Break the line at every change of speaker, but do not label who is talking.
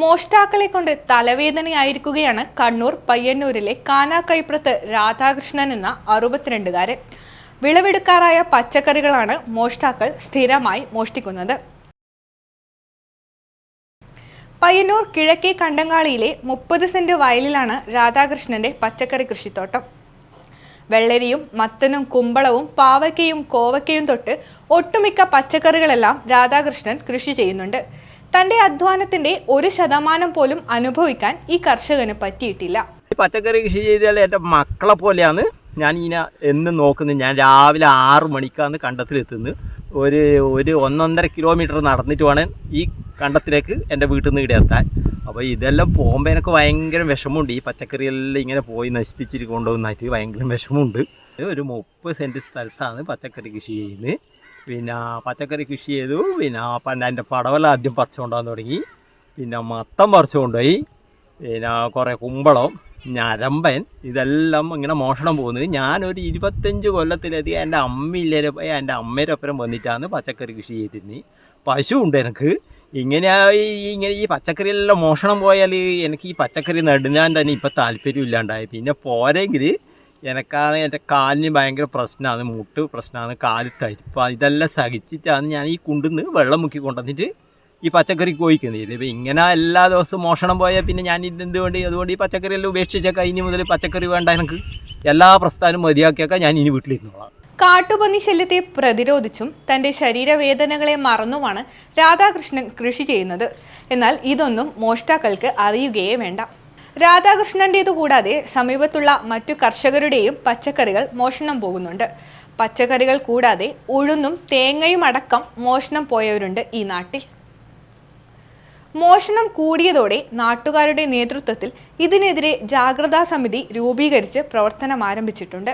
മോഷ്ടാക്കളെ കൊണ്ട് തലവേദനയായിരിക്കുകയാണ് കണ്ണൂർ പയ്യന്നൂരിലെ കാനാക്കൈപ്രത്ത് രാധാകൃഷ്ണൻ എന്ന അറുപത്തിരണ്ടുകാരൻ. വിളവെടുക്കാറായ പച്ചക്കറികളാണ് മോഷ്ടാക്കൾ സ്ഥിരമായി മോഷ്ടിക്കുന്നത്. പയ്യന്നൂർ കിഴക്കേ കണ്ടങ്ങാളിയിലെ മുപ്പത് സെന്റ് വയലിലാണ് രാധാകൃഷ്ണന്റെ പച്ചക്കറി കൃഷിത്തോട്ടം. വെള്ളരിയും മത്തനും കുമ്പളവും പാവയ്ക്കയും കോവയ്ക്കയും തൊട്ട് ഒട്ടുമിക്ക പച്ചക്കറികളെല്ലാം രാധാകൃഷ്ണൻ കൃഷി ചെയ്യുന്നുണ്ട്. തന്റെ അധ്വാനത്തിന്റെ ഒരു ശതമാനം പോലും അനുഭവിക്കാൻ ഈ കർഷകന് പറ്റിയിട്ടില്ല.
പച്ചക്കറി കൃഷി ചെയ്താൽ എന്റെ മക്കളെ പോലെയാണ്. ഞാൻ ഇങ്ങനെ എന്നും നോക്കുന്നത് ഞാൻ രാവിലെ ആറ് മണിക്കാണ് കണ്ടത്തിലെത്തുന്നത്. ഒരു ഒരു ഒന്നൊന്നര കിലോമീറ്റർ നടന്നിട്ട് വേണം ഈ കണ്ടത്തിലേക്ക് എന്റെ വീട്ടിൽ നിന്ന് ഇവിടെ എത്താൻ അപ്പോൾ ഇതെല്ലാം പോകുമ്പോൾ എനിക്ക് ഭയങ്കര വിഷമമുണ്ട്. ഈ പച്ചക്കറിയെല്ലാം ഇങ്ങനെ പോയി നശിപ്പിച്ചിട്ട് ഭയങ്കര വിഷമമുണ്ട്. ഒരു മുപ്പത് സെന്റ് സ്ഥലത്താണ് പച്ചക്കറി കൃഷി ചെയ്യുന്നത്. പിന്നെ പച്ചക്കറി കൃഷി ചെയ്തു. പിന്നെ പണ്ട് എന്റെ പടവല ആദ്യം പറിച്ചു കൊണ്ടുവന്ന് തുടങ്ങി. പിന്നെ മത്തം പറിച്ചു കൊണ്ടുപോയി പിന്നെ കുറേ കുമ്പളം ഞരമ്പൻ ഇതെല്ലാം ഇങ്ങനെ മോഷണം പോകുന്നത് ഞാനൊരു ഇരുപത്തഞ്ച് കൊല്ലത്തിലധികം എന്റെ അമ്മയില്ലേ എന്റെ അമ്മയുടെ ഒപ്പരം വന്നിട്ടാണ് പച്ചക്കറി കൃഷി ചെയ്തിരുന്നത്. പശു ഉണ്ട് എനിക്ക്. ഇങ്ങനെ ഇങ്ങനെ ഈ പച്ചക്കറിയെല്ലാം മോഷണം പോയാൽ എനിക്ക് ഈ പച്ചക്കറി നടുന്നാൻ തന്നെ ഇപ്പം താല്പര്യം ഇല്ലാണ്ടായി പിന്നെ പോരെങ്കിൽ എനക്കാണ് എന്റെ കാലിന് ഭയങ്കര പ്രശ്നമാണ് മുട്ട് പ്രശ്നമാണ് കാൽ തരിപ്പ് ഇതെല്ലാം സഹിച്ചിട്ടാണ് ഞാൻ ഈ കുണ്ടുന്ന് വെള്ളം മുക്കി കൊണ്ടുവന്നിട്ട് ഈ പച്ചക്കറി കോയിക്കുന്നത് ഇതിപ്പോൾ ഇങ്ങനെ എല്ലാ ദിവസവും മോഷണം പോയാൽ പിന്നെ ഞാൻ ഇതെന്ത് വേണ്ടി? അതുകൊണ്ട് ഈ പച്ചക്കറിയെല്ലാം ഉപേക്ഷിച്ചേക്കാം ഇനി മുതൽ പച്ചക്കറി വേണ്ട എനിക്ക്. എല്ലാ പ്രസ്ഥാനം മതിയാക്കിയേക്കാം ഞാൻ ഇനി വീട്ടിലിരുന്നോളാം.
കാട്ടുപന്നി ശല്യത്തെ പ്രതിരോധിച്ചും തന്റെ ശരീരവേദനകളെ മറന്നുമാണ് രാധാകൃഷ്ണൻ കൃഷി ചെയ്യുന്നത്. എന്നാൽ ഇതൊന്നും മോഷ്ടാക്കൾക്ക് അറിയുകയേ വേണ്ട. രാധാകൃഷ്ണന്റേതു കൂടാതെ സമീപത്തുള്ള മറ്റു കർഷകരുടെയും പച്ചക്കറികൾ മോഷണം പോകുന്നുണ്ട്. പച്ചക്കറികൾ കൂടാതെ ഉഴുന്നും തേങ്ങയും അടക്കം മോഷണം പോയവരുണ്ട് ഈ നാട്ടിൽ. മോഷണം കൂടിയതോടെ നാട്ടുകാരുടെ നേതൃത്വത്തിൽ ഇതിനെതിരെ ജാഗ്രതാ സമിതി രൂപീകരിച്ച് പ്രവർത്തനം ആരംഭിച്ചിട്ടുണ്ട്